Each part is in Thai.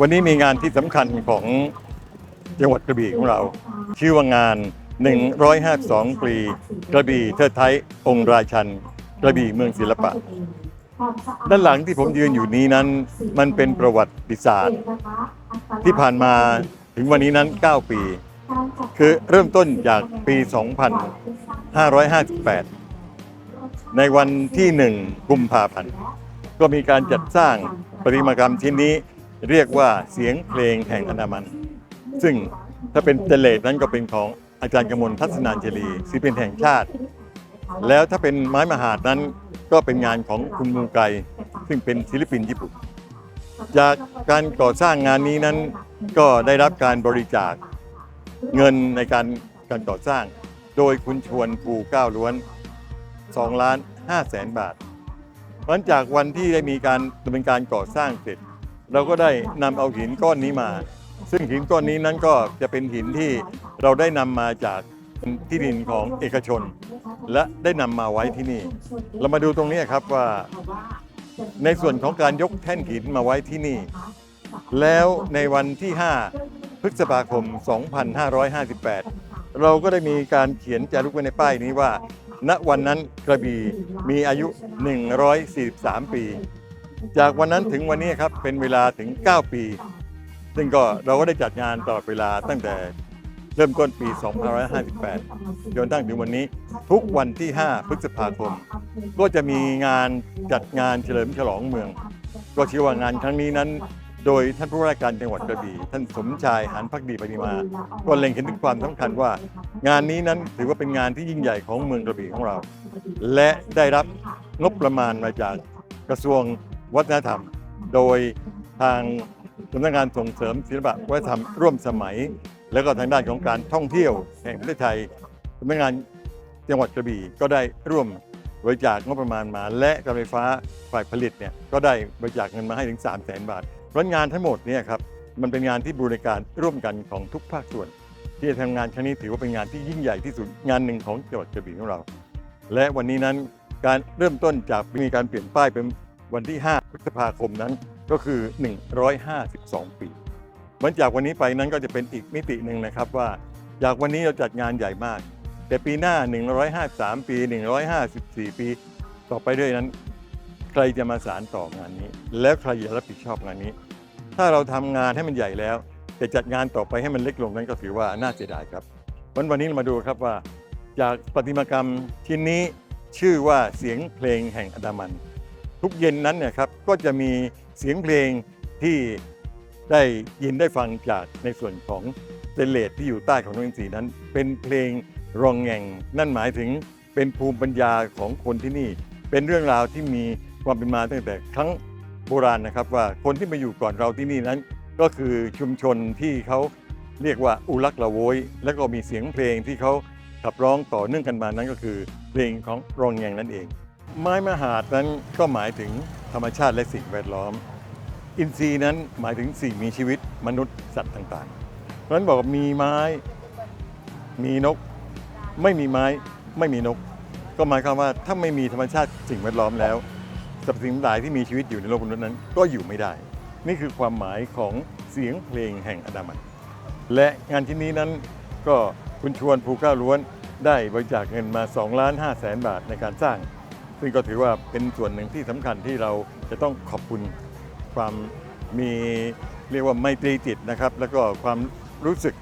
วันนี้มีงานที่สำคัญของจังหวัดกระบี่ของเรา ชื่อว่างาน 152 ปีกระบี่เทิดไทยองค์ราชัน กระบี่เมืองศิลปะ ด้านหลังที่ผมยืนอยู่นี้นั้น มันเป็นประวัติศาสตร์ ที่ผ่านมาถึงวันนี้นั้น 9 ปี คือเริ่มต้นจากปี 2558 ในวันที่ 1 กุมภาพันธ์ ก็มีการจัดสร้างประติมากรรมชิ้นนี้ เรียกว่าเสียงเพลงแห่งอันดามัน ซึ่งถ้าเป็นเจเลตนั้นก็เป็นของอาจารย์กมลทัศนานเจรีศิลปินแห่งชาติ แล้วถ้าเป็นไม้มหาดนั้นก็เป็นงานของคุณมูไก ซึ่งเป็นศิลปินญี่ปุ่น จากการก่อสร้างงานนี้นั้นก็ได้รับการบริจาคเงินในการการก่อสร้าง โดยคุณชวนภูเก้าล้วน2ล้าน5แสนบาทหลังจากวันที่ได้มีการดำเนินการก่อสร้างเสร็จ เราก็ได้นำเอาหินก้อนนี้มา ซึ่งหินก้อนนี้นั้นก็จะเป็นหินที่เราได้นำมาจากที่ดินของเอกชน และได้นำมาไว้ที่นี่ เรามาดูตรงนี้ครับว่า ในส่วนของการยกแท่นหินมาไว้ที่นี่ แล้วในวันที่ 5 พฤษภาคม 2558 เราก็ได้มีการเขียนจารึกไว้ในป้ายนี้ว่า ณวันนั้นกระบี่มีอายุ 143 ปี จากวันนั้นถึงวันนี้ครับเป็นเวลาถึง 9 ปี ซึ่งก็เราก็ได้จัดงานตลอดเวลาตั้งแต่เริ่มต้นปี 2558 จนตั้งถึงวันนี้ทุกวันที่ 5 พฤษภาคม ก็จะมีงานจัดงานเฉลิมฉลองเมือง ก็เชื่อว่างานครั้งนี้นั้น โดยท่านผู้ว่าราชการจังหวัดกระบี่ท่านสมชายหันพักดีปฏิมา ก็เล็งเห็นถึงความสำคัญว่า งานนี้นั้นถือว่าเป็นงานที่ยิ่งใหญ่ของเมืองกระบี่ของเรา และได้รับงบประมาณมาจากกระทรวง วัฒนธรรม โดยทางสำนักงานส่งเสริมศิลปะวัฒนธรรมร่วมสมัย แล้วก็ทางด้านของการท่องเที่ยวแห่งประเทศไทยสำนักงานจังหวัดกระบี่ก็ได้ร่วมบริจาคงบประมาณมา และการไฟฟ้าฝ่ายผลิตเนี่ยก็ได้บริจาคเงินมาให้ถึง 3 0 0 0 0 0 บาทเพราะงานทั้งหมดเนี่ยครับมันเป็นงานที่บริการร่วมกันของทุกภาคส่วน ที่จะทำงานครั้งนี้ถือว่าเป็นงานที่ยิ่งใหญ่ที่สุดงานหนึ่งของจังหวัดกระบี่ของเรา และวันนี้นั้นการเริ่มต้นจากมีการเปลี่ยนป้ายเป็น วันที่ 5 พฤษภาคมนั้นก็คือ 152 ปีหลังจากวันนี้ไปนั้นก็จะเป็นอีกมิติหนึ่งนะครับว่าจากวันนี้เราจัดงานใหญ่มาก แต่ปีหน้า 153 ปี 154 ปี ต่อไปเรื่อยนั้น ใครจะมาสารต่องานนี้ แล้วใครจะรับผิดชอบงานนี้ ถ้าเราทำงานให้มันใหญ่แล้ว แต่จัดงานต่อไปให้มันเล็กลงนั้นก็ถือว่าน่าเสียดายครับวันวันนี้เรามาดูครับว่า จากประติมากรรมชิ้นนี้ชื่อว่าเสียงเพลงแห่งอันดามัน ทุกเย็นนั้นเนี่ยครับก็จะมีเสียงเพลงที่ได้ยินได้ฟังจากในส่วนของเซเลตที่อยู่ใต้ของนกอินทรีนั้น เป็นเพลงรองแงงนั่นหมายถึงเป็นภูมิปัญญาของคนที่นี่ เป็นเรื่องราวที่มีความเป็นมาตั้งแต่ครั้งโบราณนะครับว่าคนที่มาอยู่ก่อนเราที่นี่นั้น ก็คือชุมชนที่เขาเรียกว่าอุลักละโวย แล้วก็มีเสียงเพลงที่เขาขับร้องต่อเนื่องกันมานั้นก็คือเพลงของรองแงงนั่นเอง ไม้มหาดนั้นก็หมายถึงธรรมชาติและสิ่งแวดล้อม อินทรีย์นั้นหมายถึงสิ่งมีชีวิตมนุษย์สัตว์ต่างๆเพราะฉะนั้นบอกว่ามีไม้มีนก ไม่มีไม้ไม่มีนก ก็หมายความว่าถ้าไม่มีธรรมชาติสิ่งแวดล้อมแล้วสรรพสิ่งทั้งหลายที่มีชีวิตอยู่ในโลกมนุษย์นั้น ก็อยู่ไม่ได้ นี่คือความหมายของเสียงเพลงแห่งอดามัน และงานที่นี้นั้นก็คุณชวนภูเก้าล้วนได้บริจาคเงินมา2ล้าน5แสนบาทในการสร้าง ซึ่งก็ถือว่าเป็นส่วนหนึ่งที่สำคัญที่เราจะต้องขอบคุณความมีเรียกว่าไมตรีจิตนะครับ แล้วก็ความรู้สึก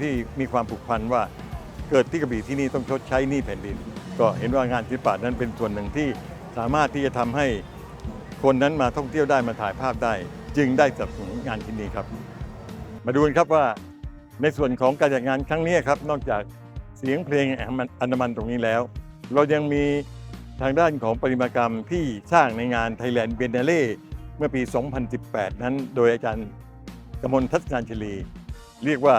ที่มีความผูกพันว่าเกิดที่กระบี่ที่นี่ต้องชดใช้หนี้แผ่นดิน ก็เห็นว่างานศิลปะนั้นเป็นส่วนหนึ่งที่สามารถที่จะทำให้คนนั้นมาท่องเที่ยวได้มาถ่ายภาพได้ จึงได้สนับสนุนงานชิ้นนี้ครับ มาดูกันครับว่าในส่วนของการจัดงานครั้งนี้ครับ นอกจากเสียงเพลงอันดามันตรงนี้แล้ว เรายังมี ทางด้านของปริมากรรมที่สร้างในงาน Thailand Biennale เมื่อปี 2018 นั้น โดยอาจารย์กมลทัศนานชลี เรียกว่า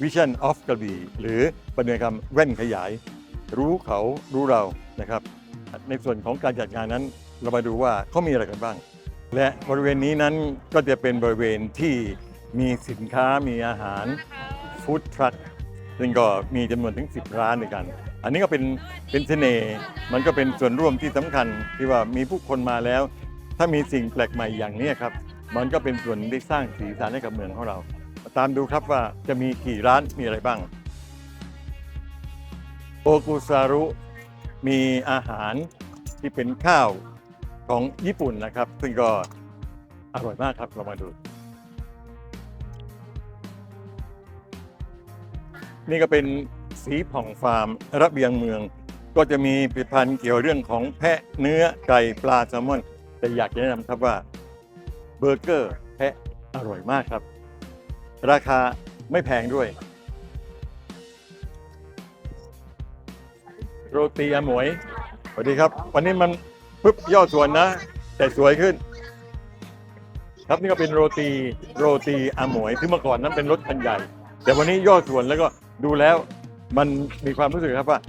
Vision of กระบี่หรือปริมากรรมแว่นขยาย รู้เขารู้เรานะครับ ในส่วนของการจัดงานนั้น เรามาดูว่าเขามีอะไรกันบ้าง และบริเวณนี้นั้นก็จะเป็นบริเวณที่มีสินค้ามีอาหารฟู้ดทรัคซึ่งก็มีจำนวนถึง 10 ร้านด้วยกัน อันนี้ก็เป็นเป็นเสน่ห์มันก็เป็นส่วนร่วมที่สำคัญที่ว่ามีผู้คนมาแล้ว ถ้ามีสิ่งแปลกใหม่อย่างนี้ครับ มันก็เป็นส่วนที่สร้างสีสันให้กับเมืองของเรามาตามดูครับว่าจะมีกี่ร้านมีอะไรบ้าง โอกุซารุ มีอาหารที่เป็นข้าวของญี่ปุ่นนะครับ ซึ่งก็อร่อยมากครับเรามาดู นี่ก็เป็น สีผ่องฟาร์มระเบียงเมือง ก็จะมีผลิตภัณฑ์เกี่ยวเรื่องของแพะเนื้อไก่ปลาแซลมอน แต่อยากจะแนะนำครับว่าเบอร์เกอร์แพะอร่อยมากครับ ราคาไม่แพงด้วย โรตีอหมวยสวัสดีครับ วันนี้มันปึ๊บย่อส่วนนะ แต่สวยขึ้น ครับนี่ก็เป็นโรตีโรตีอหมวยที่เมื่อก่อนนั้นเป็นรถคันใหญ่ แต่วันนี้ย่อส่วนแล้วก็ดูแล้ว มันมีความรู้สึกครับว่า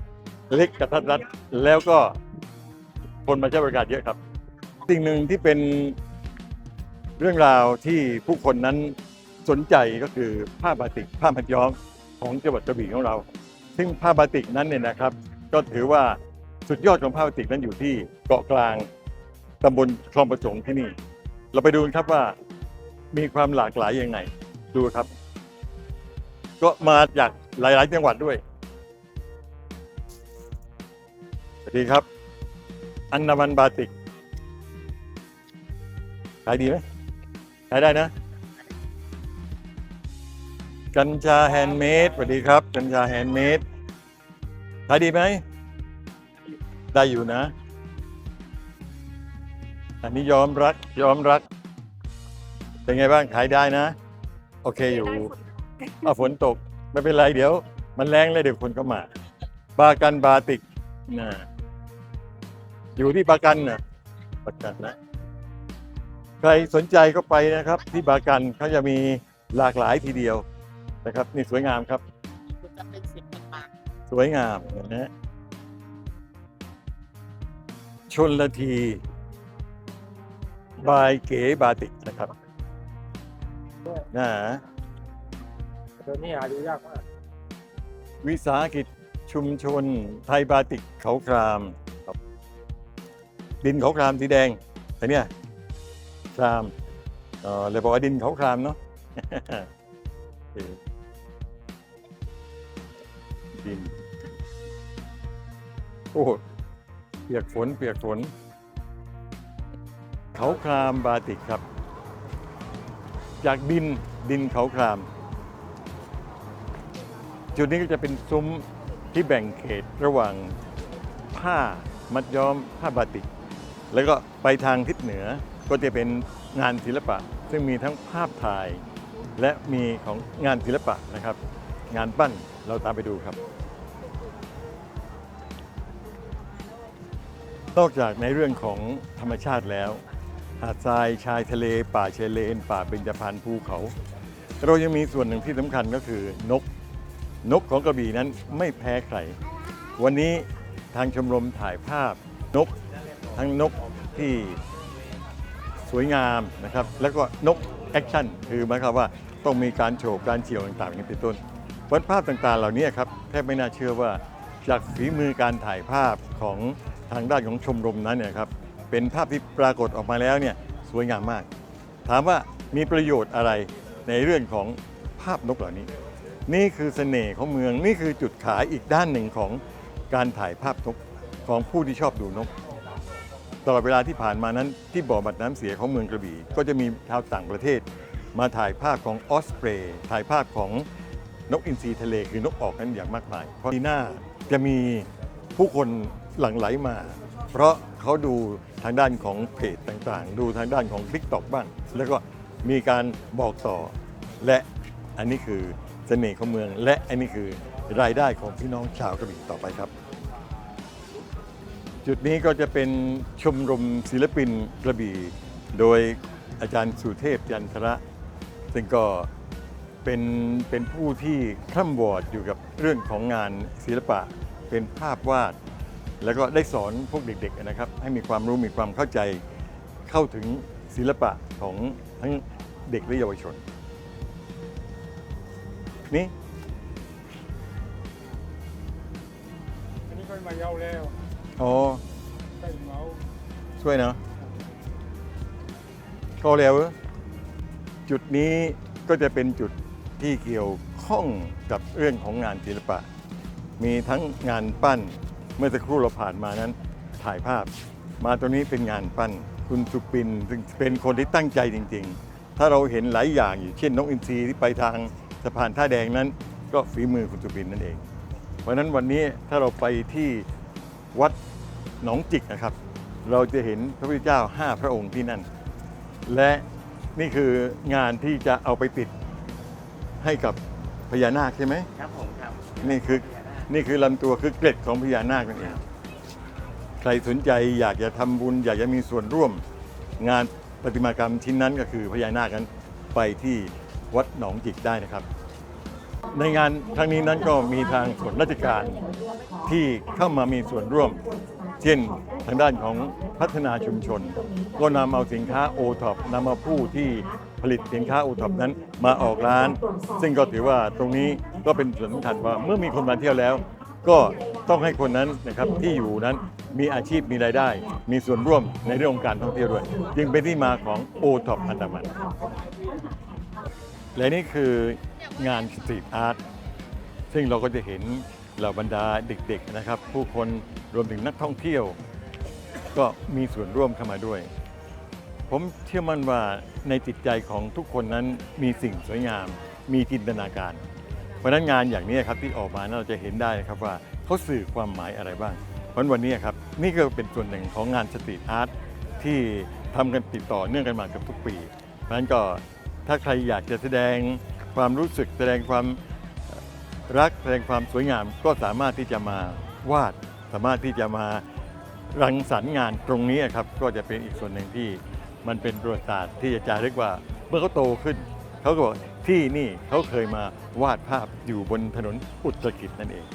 เล็กกระทัดรัดแล้วก็คนมาใช้บริการเยอะครับ สิ่งหนึ่งที่เป็นเรื่องราวที่ผู้คนนั้นสนใจก็คือผ้าบาติกผ้ามัดย้อมของจังหวัดกระบี่ของเรา ซึ่งผ้าบาติกนั้นเนี่ยนะครับ ก็ถือว่าสุดยอดของผ้าบาติกนั้นอยู่ที่เกาะกลางตำบลคลองประสงค์ที่นี่ เราไปดูนครับว่ามีความหลากหลายยังไงดูครับ ก็มาจากหลาย ๆ จังหวัดด้วย ดีครับ อันนามันบาติกขายดีไหมขายได้นะ กัญชาแฮนด์เมดสวัสดีครับ กัญชาแฮนด์เมดขายดีไหม ได้อยู่นะ อันนี้ยอมรัก ยอมรัก เป็นไงบ้าง ขายได้นะ โอเคอยู่เอาฝนตก ไม่เป็นไรเดี๋ยว มันแรงเลยเดี๋ยวคนก็มา บากันบาติกนะ อยู่ที่บากันนะบากันนะ ใครสนใจก็ไปนะครับ ที่บากันเขาจะมีหลากหลายทีเดียวนะครับ นี่สวยงามครับ จะเป็นเสียงปากสวยงามเห็นะฮะชนละทีบายเก๋บาติกนะครับนะตัวนี้หาดูยากมาก วิสาหกิจชุมชนไทยบาติกเขาครามครับ ดินเขาครามสีแดงแต่เนี่ยครามเออเลยบอกว่าดินเขาครามเนาะดินโอ้เปียกฝนเปียกฝนเขาครามบาติกครับ จากดินดินเขาคราม จุดนี้ก็จะเป็นซุ้มที่แบ่งเขตระหว่างผ้ามัดย้อมผ้าบาติก แล้วก็ไปทางทิศเหนือก็จะเป็นงานศิลปะ ซึ่งมีทั้งภาพถ่าย และมีของงานศิลปะนะครับ งานปั้นเราตามไปดูครับ นอกจากในเรื่องของธรรมชาติแล้ว หาดทรายชายทะเล ป่าชายเลน ป่าเบญจพรรณภูเขา เรายังมีส่วนหนึ่งที่สำคัญก็คือนก นกของกระบี่นั้นไม่แพ้ใคร วันนี้ทางชมรมถ่ายภาพนก ทั้งนก ที่สวยงามนะครับ แล้วก็นกแอคชั่นคือหมายความว่าต้องมีการโฉบการเฉี่ยวต่างๆอย่างนี้เป็นต้นวันภาพต่างๆ เหล่านี้ครับแทบไม่น่าเชื่อว่าจากฝีมือการถ่ายภาพของทางด้านของชมรมนั้นเนี่ยครับเป็นภาพที่ปรากฏออกมาแล้วเนี่ยสวยงามมาก ถามว่ามีประโยชน์อะไรในเรื่องของภาพนกเหล่านี้ นี่คือเสน่ห์ของเมืองนี่คือจุดขายอีกด้านหนึ่งของการถ่ายภาพนกของผู้ที่ชอบดูนก ตลอดเวลาที่ผ่านมานั้นที่บ่อบัดน้ำเสียของเมืองกระบี่ ก็จะมีชาวต่างประเทศ มาถ่ายภาพของออสเปรย์ถ่ายภาพของนกอินทรีทะเลคือนกออกนั้นอย่างมากมายเพราะปีหน้าจะมีผู้คนหลั่งไหลมา เพราะเขาดูทางด้านของเพจต่างๆ ดูทางด้านของ t ิ k t o k บ้าง แล้วก็มีการบอกต่อ และอันนี้คือเสน่ห์ของเมือง และอันนี้คือรายได้ของพี่น้องชาวกระบี่ต่อไปครับ จุดนี้ก็จะเป็นชมรมศิลปินกระบี่ โดยอาจารย์สุเทพยันทระ ซึ่งก็เป็นเป็นผู้ที่คร่ำวอดอยู่กับเรื่องของงานศิลปะเป็นภาพวาด แล้วก็ได้สอนพวกเด็กๆนะครับ ให้มีความรู้มีความเข้าใจเข้าถึงศิลปะของทั้งเด็กและเยาวชน นี่อันนี้ก็มาย้าแล้ว อ๋อใกล้เมาช่วยเนาะก็แล้วจุดนี้ก็จะเป็นจุดที่เกี่ยวข้องกับเรื่องของงานศิลปะ มีทั้งงานปั้นเมื่อสักครู่เราผ่านมานั้นถ่ายภาพ มาตรงนี้เป็นงานปั้นคุณสุปินซึ่งเป็นคนที่ตั้งใจจริง ๆ ถ้าเราเห็นหลายอย่างอยู่เช่นนกอินทรีที่ไปทางสะพานท่าแดงนั้น ก็ฝีมือคุณสุปินนั่นเอง เพราะนั้นวันนี้ถ้าเราไปที่ วัดหนองจิกนะครับ เราจะเห็นพระพุทธเจ้าห้าพระองค์ที่นั่น และนี่คืองานที่จะเอาไปติดให้กับพญานาคใช่ไหมครับผมครับนี่คือนี่คือลำตัวคือเกล็ดของพญานาคนั่นเองใครสนใจอยากจะทำบุญ อยากจะมีส่วนร่วม งานประติมากรรมชิ้นนั้นก็คือพญานาคนั้นไปที่วัดหนองจิกได้นะครับ ในงานครั้งนี้นั้นก็มีทางส่วนราชการที่เข้ามามีส่วนร่วม เช่นทางด้านของพัฒนาชุมชน ก็นำเอาสินค้าโอท็อปนำมาผู้ที่ผลิตสินค้าโอท็อปนั้นมาออกร้าน ซึ่งก็ถือว่าตรงนี้ก็เป็นส่วนสำคัญว่าเมื่อมีคนมาเที่ยวแล้ว ก็ต้องให้คนนั้นนะครับที่อยู่นั้นมีอาชีพมีรายได้ มีส่วนร่วมในเรื่องของการท่องเที่ยวด้วย จึงเป็นที่มาของโอท็อปอันดามัน และนี่คืองานสตรีทอาร์ตซึ่งเราก็จะเห็นเหล่าบรรดาเด็กๆนะครับ ผู้คนรวมถึงนักท่องเที่ยว ก็มีส่วนร่วมเข้ามาด้วย ผมเชื่อมั่นว่าในจิตใจของทุกคนนั้นมีสิ่งสวยงาม มีจินตนาการ เพราะนั้นงานอย่างนี้ครับที่ออกมาเราจะเห็นได้ครับว่าเขาสื่อความหมายอะไรบ้างเพราะวันนี้ครับนี่ก็เป็นส่วนหนึ่งของงานสตรีทอาร์ตที่ทำกันติดต่อเนื่องกันมาเกับทุกปีเพราะนั้นก็ ถ้าใครอยากจะแสดงความรู้สึกแสดงความรักแสดงความสวยงามก็สามารถที่จะมาวาด สามารถที่จะมารังสรรค์งานตรงนี้ครับก็จะเป็นอีกส่วนหนึ่งที่มันเป็นประวัติศาสตร์ที่จะจารึกว่าเมื่อเขาโตขึ้นเขาก็บอกที่นี่เขาเคยมาวาดภาพอยู่บนถนนอุตรกิจนั่นเอง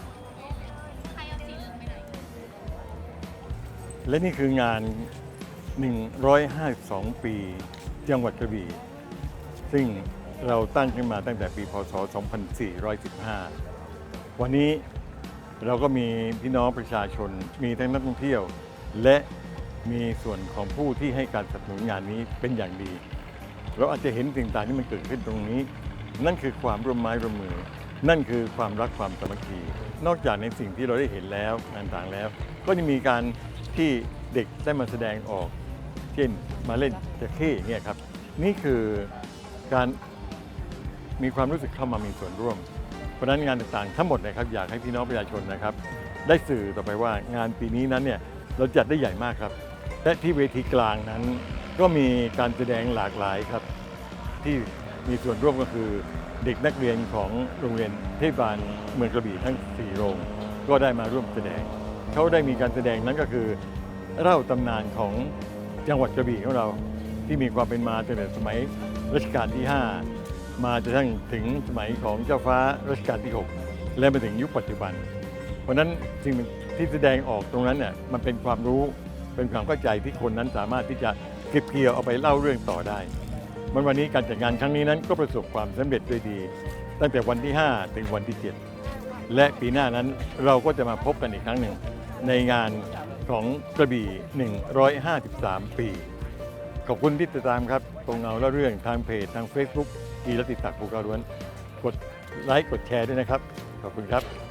และนี่คืองาน 152 ปี จังหวัดกระบี่ ซึ่งเราตั้งขึ้นมาตั้งแต่ปีพศ 2415 วันนี้เราก็มีพี่น้องประชาชน มีทั้งนักท่องเที่ยว และมีส่วนของผู้ที่ให้การสนับสนุนงานนี้เป็นอย่างดี เราอาจจะเห็นสิ่งต่างที่มันเกิดขึ้นตรงนี้ นั่นคือความร่วมไม้ร่วมมือ นั่นคือความรักความสามัคคี นอกจากในสิ่งที่เราได้เห็นแล้วต่างแล้ว ก็จะมีการที่เด็กได้มาแสดงออก เช่นมาเล่นจะเข้เนี่ยครับ นี่คือ การมีความรู้สึกเข้ามามีส่วนร่วม เพราะฉะนั้นงานต่างๆทั้งหมดนะครับอยากให้พี่น้องประชาชนนะครับ ได้สื่อต่อไปว่างานปีนี้นั้นเนี่ยเราจัดได้ใหญ่มากครับ และที่เวทีกลางนั้น ก็มีการแสดงหลากหลายครับ ที่มีส่วนร่วมก็คือเด็กนักเรียนของโรงเรียนเทศบาลเมืองกระบี่ทั้ง 4 โรง ก็ได้มาร่วมแสดง เขาได้มีการแสดงนั้นก็คือเล่าตำนานของจังหวัดกระบี่ของเราที่มีความเป็นมาตั้งแต่สมัย รัชกาลที่ 5 มาจนกระทั่งถึงสมัยของเจ้าฟ้ารัชกาลที่ 6 และมาถึงยุคปัจจุบัน เพราะนั้นสิ่งที่แสดงออกตรงนั้นเนี่ยมันเป็นความรู้เป็นความเข้าใจที่คนนั้นสามารถที่จะเก็บเกี่ยวเอาไปเล่าเรื่องต่อได้ มันวันนี้การจัดงานครั้งนี้นั้นก็ประสบความสำเร็จด้วยดี ตั้งแต่วันที่ 5 ถึงวันที่ 7 และปีหน้านั้นเราก็จะมาพบกันอีกครั้งหนึ่งในงานของกระบี่ 153 ปี ขอบคุณที่ติดตามครับตรงเงาและเรื่องทางเพจทาง Facebook กีรติศักดิ์ภูการ้วน กดไลค์กดแชร์ด้วยนะครับ ขอบคุณครับ